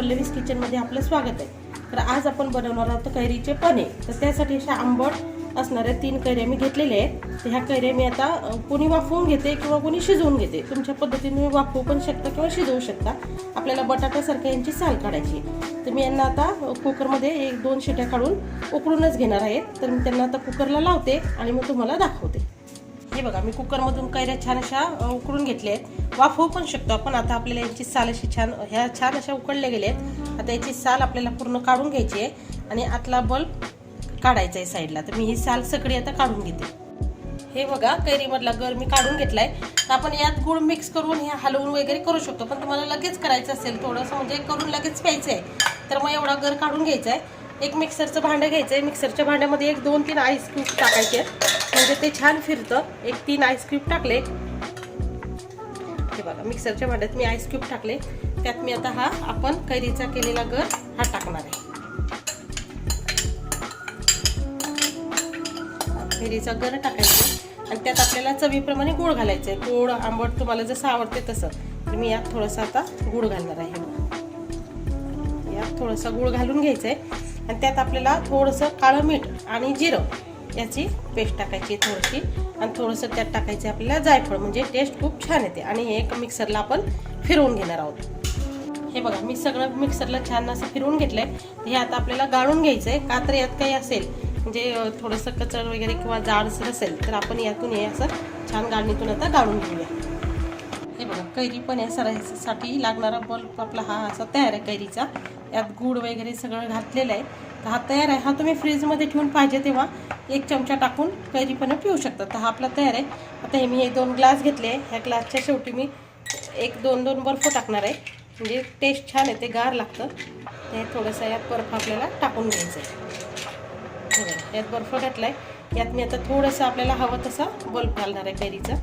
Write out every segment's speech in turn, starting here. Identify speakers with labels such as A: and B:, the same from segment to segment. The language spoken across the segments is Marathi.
A: पल्लवीस किचनमध्ये आपलं स्वागत आहे. तर आज आपण बनवणार आहोत कैरीचे पने. तर त्यासाठी अशा आंबट असणाऱ्या तीन कैऱ्या मी घेतलेल्या आहेत. तर ह्या कैऱ्या मी आता कोणी वाफवून घेते किंवा कोणी शिजवून घेते तुमच्या पद्धतीने वाफवू पण शकता किंवा शिजवू शकता. आपल्याला बटाट्यासारख्या यांची साल काढायची तर मी यांना आता कुकरमध्ये एक दोन शिट्या काढून उकळूनच घेणार आहे. तर मी त्यांना आता कुकरला लावते आणि मग तुम्हाला दाखवते. हे बघा मी कुकरमधून कैऱ्या छान अशा अ, उकळून घेतल्या आहेत. वाफवू पण शकतो आपण. आता आपल्याला यांची साल अशी छान ह्या छान अशा उकळल्या गेल्या आहेत. आता याची साल आपल्याला पूर्ण काढून घ्यायची आहे आणि आतला बल्ब काढायचा आहे साईडला. तर मी ही साल सगळी आता काढून घेते. हे बघा कैरीमधला गर मी काढून घेतलाय. तर आपण यात गुळ मिक्स करून हे हलवून वगैरे करू शकतो. पण तुम्हाला लगेच करायचं असेल थोडंसं म्हणजे करून लगेच प्यायचं आहे तर मग एवढा गर काढून घ्यायचा आहे एक मिक्सरचं भांडं घ्यायचं आहे मिक्सरच्या भांड्यामध्ये एक दोन तीन आईस क्यूब टाकायचे. आहेत म्हणजे ते छान फिरतं. एक तीन आईस क्यूब टाकले. हे बघा मिक्सरच्या भांड्यात मी आईस्क्यूब टाकले. त्यात मी आता हा आपण कैरीचा केलेला गर हा टाकणार आहे. कैरीचा गर टाकायचा. आणि त्यात आपल्याला चवीप्रमाणे गूळ घालायचं आहे गोड आंबट तुम्हाला जसं आवडते तसं. तर मी यात थोडंसं आता गूळ घालणार आहे. यात थोडंसं गूळ घालून घ्यायचं आहे आणि त्यात आपल्याला थोडंसं काळं मीठ आणि जिरं याची पेस्ट टाकायची थोडीशी. आणि थोडंसं त्यात टाकायचं आपल्याला जायफळ. म्हणजे टेस्ट खूप छान येते. आणि हे एक मिक्सरला आपण फिरवून घेणार आहोत. हे बघा मी सगळं मिक्सरला छान असं फिरवून घेतलंय. हे आता आपल्याला गाळून घ्यायचं आहे का तर यात काही असेल. म्हणजे थोडंसं कचर वगैरे किंवा जाडसर असेल तर आपण यातून हे असं छान गाळणीतून आता गाळून घेऊया. हे बघा कैरी पण या सरायसाठी लागणारा बल्ब आपला हा असा तयार आहे कैरीचा. यात गूळ वगैरे सगळं घातलेलं आहे. तर हा तयार आहे. हा तुम्ही फ्रीजमध्ये ठेवून पाहिजे तेव्हा एक चमचा टाकून कैरी पण पिऊ शकता. तर हा आपला तयार आहे. आता हे मी हे दोन ग्लास घेतले ह्या ग्लासच्या शेवटी मी एक दोन दोन बर्फ टाकणार आहे. म्हणजे टेस्ट छान येते गार लागतं. ते थोडंसं यात बर्फ आपल्याला टाकून घ्यायचं आहे यात बर्फ घातला आहे यात मी आता थोडंसं आपल्याला हवं तसा बल्ब घालणार आहे कैरीचा.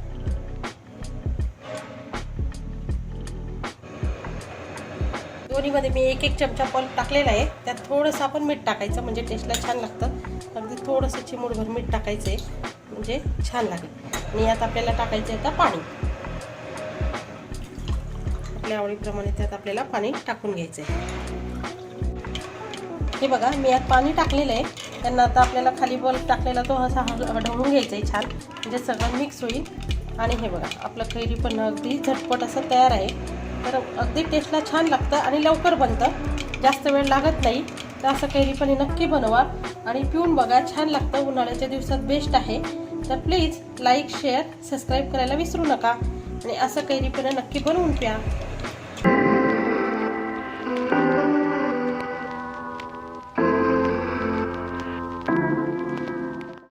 A: दोन्हीमध्ये मी एक एक चमचा बल्ब टाकलेला आहे. त्यात थोडंसं आपण मीठ टाकायचं म्हणजे टेस्टला छान लागतं. अगदी थोडंसं चिमूटभर मीठ टाकायचं आहे म्हणजे छान लागेल. आणि यात आपल्याला टाकायचं आहे आता पाणी. आपल्या आवडीप्रमाणे त्यात आपल्याला पाणी टाकून घ्यायचं आहे. हे बघा मी यात पाणी टाकलेलं आहे. त्यांना आता आपल्याला खाली बल्ब टाकलेला तो असा हल ढवळून घ्यायचा आहे छान. म्हणजे सगळं मिक्स होईल. आणि हे बघा आपलं कैरी पण अगदी झटपट असं तयार आहे. तर अगदी टेस्टला छान लागतं आणि लवकर बनतं. जास्त वेळ लागत नाही. तर असं कैरीपणी नक्की बनवा. आणि पिऊन बघा छान लागतं. उन्हाळ्याच्या दिवसात बेस्ट आहे. तर प्लीज लाईक शेअर सबस्क्राईब करायला विसरू नका. आणि असं कैरीपणं नक्की बनवून प्या.